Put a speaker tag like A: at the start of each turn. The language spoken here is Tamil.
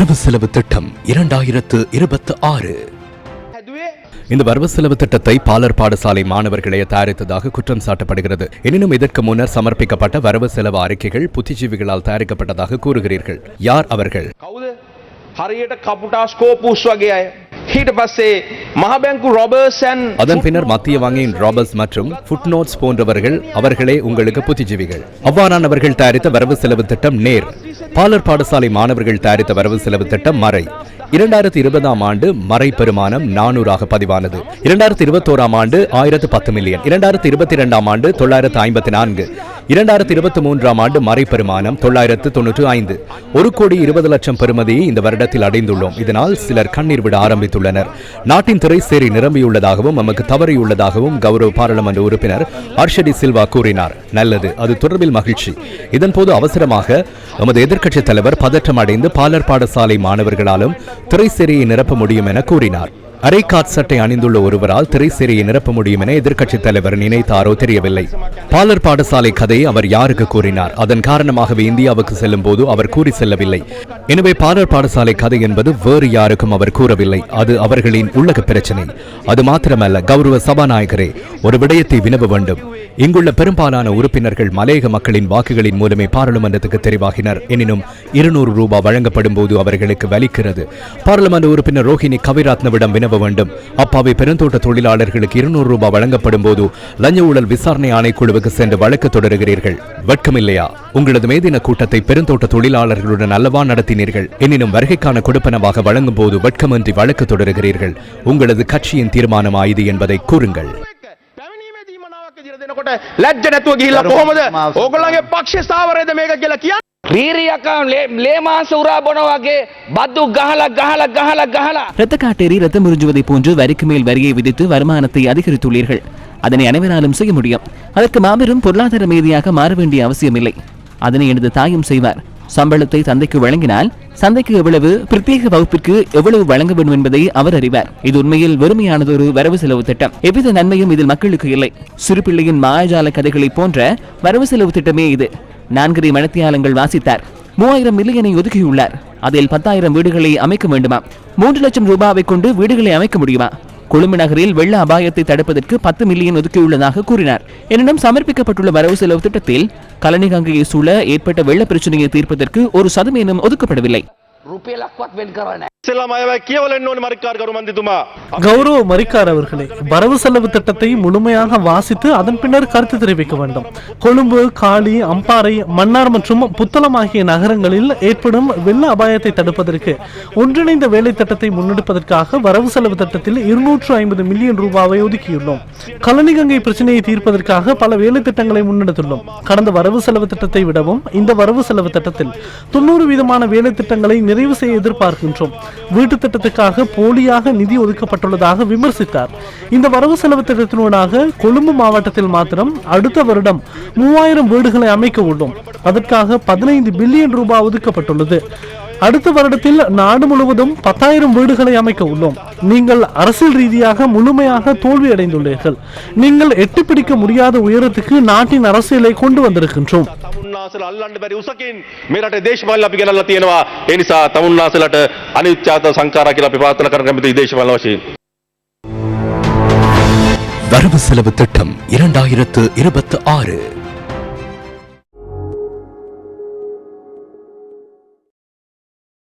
A: வரவு செலவு திட்டம் இரண்டாயிரத்து இருபத்தி ஆறு. இந்த வரவு செலவு திட்டத்தை பாலர் பாடசாலை மாணவர்களே தயாரித்ததாக குற்றம் சாட்டப்படுகிறது. எனினும் இதற்கு முன்னர் சமர்ப்பிக்கப்பட்ட வரவு செலவு அறிக்கைகள் புத்திஜீவிகளால் தயாரிக்கப்பட்டதாக கூறுகிறீர்கள். யார் அவர்கள்?
B: කවුද හරියට කපුටා ස්කෝපුස් වගේ අය ඊට පස්සේ මහබැංකු රොබර්සන්
A: அதன் பின்னர் மத்திய வங்கியின் ராபர்ட்ஸ் மற்றும் ஃபுட்நோட்ஸ் போன்றவர்கள் அவர்களே உங்களுக்கு புத்திஜீவிகள் அவ்வாறானவர்கள் தயாரித்த வரவு செலவு திட்டம் நேர் பாலர் பாடசாலை மாணவர்கள் தயாரித்த வரவு செலவு திட்டம் மறை இரண்டாயிரத்தி இருபதாம் ஆண்டு மறை பெருமானம் நானூறாக பதிவானது இரண்டாயிரத்தி இருபத்தோராம் ஆண்டு ஆயிரத்து பத்து மில்லியன் இரண்டாயிரத்தி இருபத்தி இரண்டாம் ஆண்டு தொள்ளாயிரத்து ஐம்பத்தி நான்கு இரண்டாயிரத்தி இருபத்தி மூன்றாம் ஆண்டு மறை பெருமானம் தொள்ளாயிரத்து தொன்னூற்று ஐந்து. ஒரு கோடி இருபது லட்சம் பெறுமதியை இந்த வருடத்தில் அடைந்துள்ளோம். இதனால் சிலர் கண்ணீர் விட ஆரம்பித்துள்ளனர். நாட்டின் திரைசேரி நிரம்பியுள்ளதாகவும் நமக்கு தவறியுள்ளதாகவும் கௌரவ பாராளுமன்ற உறுப்பினர் ஹர்ஷடி சில்வா கூறினார். நல்லது அது தொடர்பில் மகிழ்ச்சி. இதன்போது அவசரமாக நமது எதிர்க்கட்சித் தலைவர் பதற்றம் அடைந்து பாலர் பாடசாலை மாணவர்களாலும் திரைசேரியை நிரப்ப முடியும் என கூறினார். அரைக்காட் சட்டை அணிந்துள்ள ஒருவரால் திரைசேரியை நிரப்ப முடியும் என எதிர்க்கட்சித் தலைவர் நினைத்தாரோ தெரியவில்லை. பாலர் பாடசாலை கதையை அவர் யாருக்கு கூறினார்? அதன் காரணமாகவே இந்தியாவுக்கு செல்லும் போது அவர் கூறி செல்லவில்லை. எனவே பாலர் பாடசாலை கதை என்பது வேறு யாருக்கும் அவர் கூறவில்லை. அது அவர்களின் உள்ளக பிரச்சனை. அது மாத்திரமல்ல கௌரவ சபாநாயகரே ஒரு விடயத்தை வினவ வேண்டும். இங்குள்ள பெரும்பாலான உறுப்பினர்கள் மலையக மக்களின் வாக்குகளின் மூலமே பாராளுமன்றத்துக்கு தெரிவாகினர். எனினும் இருநூறு ரூபாய் வழங்கப்படும் போது அவர்களுக்கு வலிக்கிறது. பாராளுமன்ற உறுப்பினர் ரோஹிணி கவிராத்னவிடம் வினவ நிறுவ வேண்டும். அப்பாவி பெருந்தோட்ட தொழிலாளர்களுக்கு இருநூறு ரூபாய் வழங்கப்படும் போது லஞ்ச ஊழல் விசாரணை ஆணைக்குழுவுக்கு சென்று வழக்கு தொடருகிறீர்கள். வெட்கமில்லையா? உங்களது மேதின கூட்டத்தை பெருந்தோட்ட தொழிலாளர்களுடன் அல்லவா நடத்தினீர்கள்? எனினும் வருகைக்கான கொடுப்பனவாக வழங்கும் போது வெட்கமின்றி வழக்கு தொடருகிறீர்கள். உங்களது கட்சியின் தீர்மானமா இது என்பதை கூறுங்கள்.
B: දීමනාවක් විදිහට දෙනකොට ලැජ්ජ නැතුව ගිහිල්ලා කොහොමද ඕගොල්ලන්ගේ පක්ෂ ස්ථාවරයද මේක කියලා කියන්නේ
C: රීරියකම් ලේ මාස උරා බොන වගේ බද්දු ගහලා ගහලා ගහලා ගහලා
D: இரத்த காட்டேரி ரத்தம் உறிஞ்சுவதை போன்று வரிக்கு மேல் வரியை விதித்து வருமானத்தை அதிகரித்துள்ளீர்கள் அதனை அனைவராலும் செய்ய முடியும் அதற்கு மாபெரும் பொருளாதார ரீதியாக மாற வேண்டிய அவசியமில்லை அதனை எனது தாயும் செய்வார் சம்பளத்தை தந்தைக்கு வழங்கினால் சந்தைக்கு எவ்வளவு பிரத்யேக வகுப்பிற்கு எவ்வளவு வழங்க வேண்டும் என்பதை அவர் அறிவார். இது உண்மையில் வெறுமையானது ஒரு வரவு செலவு திட்டம். எவ்வித நன்மையும் இதில் மக்களுக்கு இல்லை. சிறுபிள்ளையின் மாயாஜால கதைகளைப் போன்ற வரவு செலவு திட்டமே இது. நான்கரை மனத்தியாலங்கள் வாசித்தார். மூவாயிரம் மில்லியனை ஒதுக்கியுள்ளார். அதில் பத்தாயிரம் வீடுகளை அமைக்க வேண்டுமா? மூன்று லட்சம் ரூபாவை கொண்டு வீடுகளை அமைக்க முடியுமா? கொழும்பு நகரில் வெள்ள அபாயத்தை தடுப்பதற்கு பத்து மில்லியன் ஒதுக்கியுள்ளதாக கூறினார். எனினும் சமர்ப்பிக்கப்பட்டுள்ள வரவு செலவு திட்டத்தில் கலனிகங்கையை சூழ ஏற்பட்ட வெள்ள பிரச்சனையை தீர்ப்பதற்கு ஒரு சதமேனும் ஒதுக்கப்படவில்லை.
C: රුපියලක්වත් වෙන් කරන්න
B: ඉස්සෙල්ලාම අයවයි කියවලෙන්න ඕනේ මරික්කාර කරු මන්දිතුමා
E: கௌரவ மரிக்கார் அவர்களே வரவு செலவு திட்டத்தை முழுமையாக வாசித்து அதன் பின்னர் கருத்து தெரிவிக்க வேண்டும் கொழும்பு காலி அம்பாறை மன்னார் மற்றும் புத்தளம் ஆகிய நகரங்களில் ஏற்படும் வெள்ள அபாயத்தை தடுப்பதற்கு ஒன்றிணைந்த வேலை திட்டத்தை முன்னெடுப்பதற்காக வரவு செலவு திட்டத்தில் இருநூற்று ஐம்பது மில்லியன் ரூபாவை ஒதுக்கியுள்ளோம் கலனிகங்கை பிரச்சனையை தீர்ப்பதற்காக பல வேலை திட்டங்களை முன்னெடுத்துள்ளோம் கடந்த வரவு செலவு திட்டத்தை விடவும் இந்த வரவு செலவு திட்டத்தில் தொண்ணூறு வீதமான வேலை திட்டங்களை நிறைவு செய்ய எதிர்பார்க்கின்றோம். வீட்டு திட்டத்துக்காக போலியாக நிதி ஒதுக்கப்பட்டுள்ளதாக விமர்சித்தார். இந்த வரவு செலவு திட்டத்தினூடாக கொழும்பு மாவட்டத்தில் மாத்திரம் அடுத்த வருடம் மூவாயிரம் வீடுகளை அமைக்க உள்ளோம். அதற்காக பதினைந்து பில்லியன் ரூபாய் ஒதுக்கப்பட்டுள்ளது. அடுத்த வருடத்தில் நாடு முழுவதும் பத்தாயிரம் வீடுகளை அமைக்க உள்ளோம். நீங்கள் அரசியல் ரீதியாக முழுமையாக தோல்வியடைந்துள்ளீர்கள். நீங்கள் எட்டி பிடிக்க முடியாத உயரத்துக்கு நாட்டின் அரசியலை கொண்டு வந்திருக்கின்றோம்.
B: තමුන්නාසල අල්ලන්න බැරි උසකින් මේ රටේ දේශපාලන අපි ගෙනල්ලා තියෙනවා ඒ නිසා තමුන්නාසලට අනිත්‍යාත සංඛාරා කියලා අපි ප්‍රාර්ථනා කරන කැමති දේශපාලන වශයෙන්
A: வரவு செலவு திட்டம் இரண்டாயிரத்து இருபத்தி ஆறு